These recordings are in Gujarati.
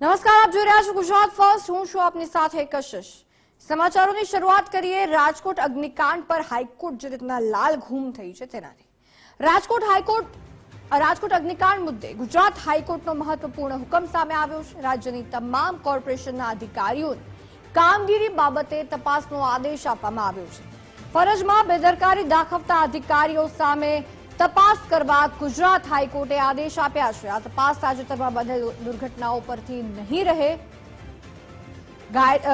નમસ્કાર, આપ જોઈ રહ્યા છો ગુજરાત ફર્સ્ટ. હું છું આપની સાથે કશિશ. સમાચારોની શરૂઆત કરીએ રાજકોટ અગ્નિકાંડ પર હાઈકોર્ટ જે રીતના લાલ ઘૂમ થઈ છે તેનાથી. રાજકોટ હાઈકોર્ટ, રાજકોટ અગ્નિકાંડ મુદ્દે ગુજરાત હાઈકોર્ટનો મહત્વપૂર્ણ હુકમ સામે આવ્યો છે. રાજ્યની તમામ કોર્પોરેશનના અધિકારીઓને કામગીરી બાબતે તપાસનો આદેશ આપવામાં આવ્યો છે. ફરજમાં બેદરકારી દાખવતા અધિકારીઓ સામે તપાસ કરવા ગુજરાત હાઈકોર્ટે આદેશ આપ્યા છે. આ તપાસ તાજેતરમાં બનેલ દુર્ઘટનાઓ પરથી નહીં રહે.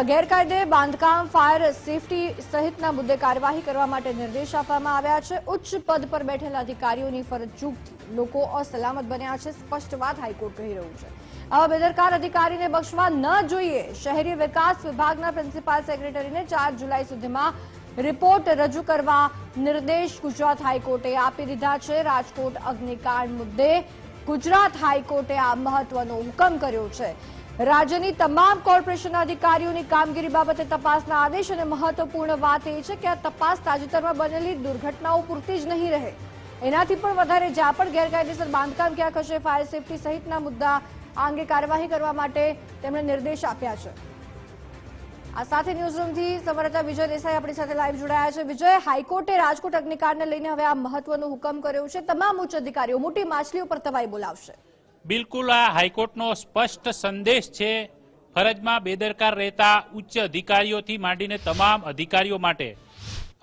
ગેરકાયદે બાંધકામ, ફાયર સેફટી સહિતના મુદ્દે કાર્યવાહી કરવા માટે નિર્દેશ આપવામાં આવ્યા છે. ઉચ્ચ પદ પર બેઠેલા અધિકારીઓની ફરજ ચૂકથી લોકો અસલામત બન્યા છે, સ્પષ્ટ વાત હાઈકોર્ટ કહી રહ્યું છે. આવા બેદરકાર અધિકારીને બક્ષવા ન જોઈએ. શહેરી વિકાસ વિભાગના પ્રિન્સિપાલ સેક્રેટરીને ચાર જુલાઈ સુધીમાં રિપોર્ટ રજૂ કરવા નિર્દેશ ગુજરાત હાઈકોર્ટે આપી દીધા છે. રાજકોટ અગ્નિકાંડ મુદ્દે ગુજરાત હાઈકોર્ટે આ મહત્વનો હુકમ કર્યો છે. રાજ્યની તમામ કોર્પોરેશનના અધિકારીઓની કામગીરી બાબતે તપાસના આદેશ અને મહત્વપૂર્ણ વાત એ છે કે આ તપાસ તાજેતરમાં બનેલી દુર્ઘટનાઓ પૂરતી જ નહીં રહે. એનાથી પણ વધારે જ્યાં પણ ગેરકાયદેસર બાંધકામ ક્યાંક હશે ફાયર સેફટી સહિતના મુદ્દા આ અંગે કાર્યવાહી કરવા માટે તેમણે નિર્દેશ આપ્યા છે. આ સાથે ન્યૂઝરૂમથી સંવાદદાતા વિજય દેસાઈ આપણી સાથે લાઈવ જોડાયા છે. વિજય હાઈકોર્ટે રાજકોટ અગ્નિકાંડને લઈને હવે આ મહત્વનો હુકમ કર્યો છે. તમામ ઉચ્ચ અધિકારીઓ મોટી માછલીઓ પર તવાઈ બોલાવશે. બિલકુલ આ હાઈકોર્ટનો સ્પષ્ટ સંદેશ છે. ફરજમાં બેદરકાર રહેતા ઉચ્ચ અધિકારીઓથી માંડીને તમામ અધિકારીઓ માટે.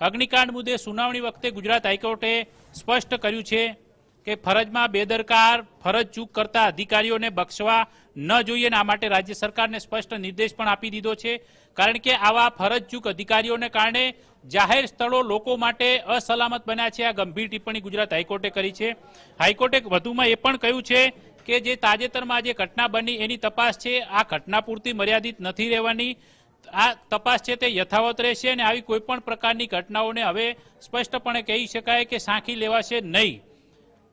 અગ્નિકાંડ મુદ્દે સુનાવણી વખતે ગુજરાત હાઈકોર્ટે સ્પષ્ટ કર્યું છે. કે ફરજમાં બેદરકાર, ફરજ ચૂક કરતા અધિકારીઓને બક્ષવા ન જોઈએ આ માટે રાજ્ય સરકારને સ્પષ્ટ નિર્દેશ પણ આપી દીધો છે. કારણ કે આવા ફરજ ચૂક અધિકારીઓને કારણે જાહેર સ્થળો લોકો માટે અસલામત બન્યા છે. આ ગંભીર ટિપ્પણી ગુજરાત હાઈકોર્ટે કરી છે. હાઈકોર્ટે વધુમાં એ પણ કહ્યું છે કે જે તાજેતરમાં જે ઘટના બની એની તપાસ છે. આ ઘટના પૂરતી મર્યાદિત નથી રહેવાની. આ તપાસ છે તે યથાવત રહેશે અને આવી કોઈ પણ પ્રકારની ઘટનાઓને હવે સ્પષ્ટપણે કહી શકાય કે સાંખી લેવાશે નહીં.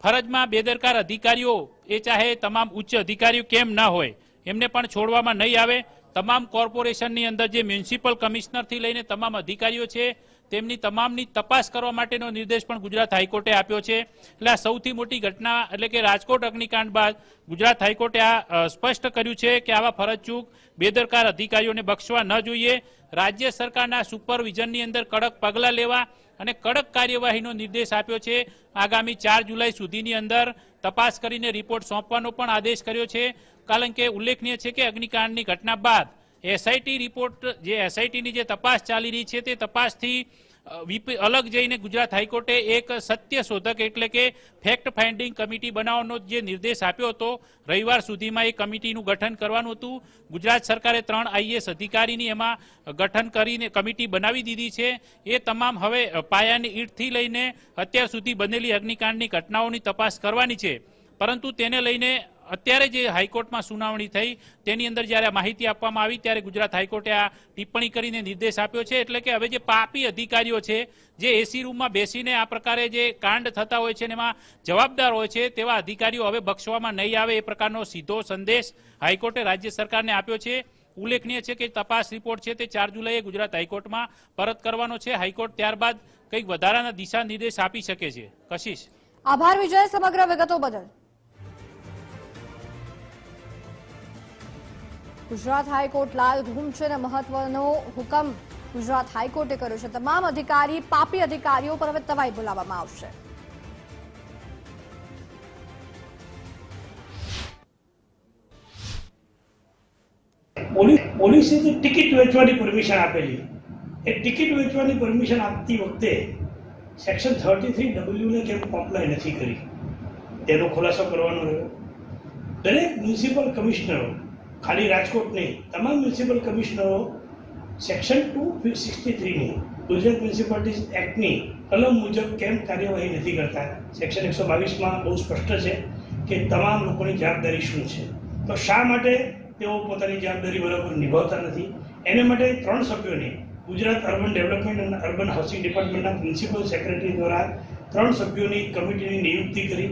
ફરજમાં બેદરકાર અધિકારીઓ, એ ચાહે તમામ ઉચ્ચ અધિકારીઓ કેમ ના હોય, એમને પણ છોડવામાં નહીં આવે. તમામ કોર્પોરેશનની અંદર જે મ્યુનિસિપલ કમિશનરથી લઈને તમામ અધિકારીઓ છે, તેમની તમામની તપાસ કરવા માટેનો નિર્દેશ પણ ગુજરાત હાઈકોર્ટે આપ્યો છે. એટલે આ સૌથી મોટી ઘટના, એટલે કે રાજકોટ અગ્નિકાંડ બાદ ગુજરાત હાઈકોર્ટે આ સ્પષ્ટ કર્યું છે કે આવા ફરજચૂક, બેદરકાર અધિકારીઓને બક્ષવા ન જોઈએ. રાજ્ય સરકારના સુપરવિઝનની અંદર કડક પગલાં લેવા અને કડક કાર્યવાહીનો નિર્દેશ આપ્યો છે. આગામી ચાર જુલાઈ સુધીની અંદર તપાસ કરીને રિપોર્ટ સોંપવાનો પણ આદેશ કર્યો છે. કારણ કે ઉલ્લેખનીય છે કે અગ્નિકાંડની ઘટના બાદ એસઆઈટી રિપોર્ટ જે એસઆઈટીની જે તપાસ ચાલી રહી છે તે તપાસથી અલગ જઈને ગુજરાત હાઈકોર્ટે એક સત્ય શોધક એટલે કે ફેક્ટ ફાઇન્ડિંગ કમિટી બનાવવાનો જે નિર્દેશ આપ્યો હતો, રવિવાર સુધીમાં એ કમિટીનું ગઠન કરવાનું હતું. ગુજરાત સરકારે ત્રણ આઈએસ અધિકારીની એમાં ગઠન કરીને કમિટી બનાવી દીધી છે. એ તમામ હવે પાયાની ઈંટથી લઈને અત્યાર સુધી બનેલી અગ્નિકાંડની ઘટનાઓની તપાસ કરવાની છે. પરંતુ તેને લઈને અત્યારે જે હાઈકોર્ટમાં સુનાવણી થઈ, તેની અંદર જ્યારે માહિતી આપવામાં આવી, ત્યારે ગુજરાત હાઈકોર્ટે આ ટિપ્પણી કરીને નિર્દેશ આપ્યો છે. એટલે કે હવે જે પાપી અધિકારીઓ છે, જે એસી રૂમમાં બેસીને આ પ્રકારે જે કાંડ થતા હોય છે એમાં જવાબદાર હોય છે, તેવા અધિકારીઓ હવે બક્ષવામાં નહીં આવે એ પ્રકારનો સીધો સંદેશ હાઈકોર્ટે રાજ્ય સરકારને આપ્યો છે. ઉલ્લેખનીય છે કે તપાસ રિપોર્ટ છે તે ચાર જુલાઈએ ગુજરાત હાઈકોર્ટમાં પરત કરવાનો છે. હાઈકોર્ટ ત્યારબાદ કંઈક વધારાના દિશા નિર્દેશ આપી શકે છે. કશિશ. આભાર વિજય, સમગ્ર વિગતો બદલ. ગુજરાત હાઈકોર્ટ લાલ ગુમ છે અને મહત્વનો હુકમ ગુજરાત હાઈકોર્ટે કર્યો છે. તમામ અધિકારી, પાપી અધિકારીઓ પર હવે તવાઈ બોલાવવામાં આવશે. પોલીસ જે ટિકિટ વેચવાની પરમિશન આપેલી, એ ટિકિટ વેચવાની પરમિશન આપતી વખતે સેક્શન થર્ટી થ્રી ડબલ્યુને કેમ કોમ્પ્લાય નથી કરી? તેનો ખુલાસો કરવાનો રહ્યો. દરેક મ્યુનિસિપલ કમિશનરો ખાલી રાજકોટ નહીં, તમામ મ્યુનિસિપલ કમિશનરો સેક્શન ટુ સિક્સટી થ્રીની ગુજરાત મ્યુનિસિપાલિટીઝ એક્ટની કલમ મુજબ કેમ કાર્યવાહી નથી કરતા? સેક્શન એકસો બાવીસમાં બહુ સ્પષ્ટ છે કે તમામ લોકોની જવાબદારી શું છે? તો શા માટે તેઓ પોતાની જવાબદારી બરાબર નિભાવતા નથી? એને માટે ત્રણ સભ્યોની ગુજરાત અર્બન ડેવલપમેન્ટ અને અર્બન હાઉસિંગ ડિપાર્ટમેન્ટના પ્રિન્સિપલ સેક્રેટરી દ્વારા ત્રણ સભ્યોની કમિટીની નિયુક્તિ કરી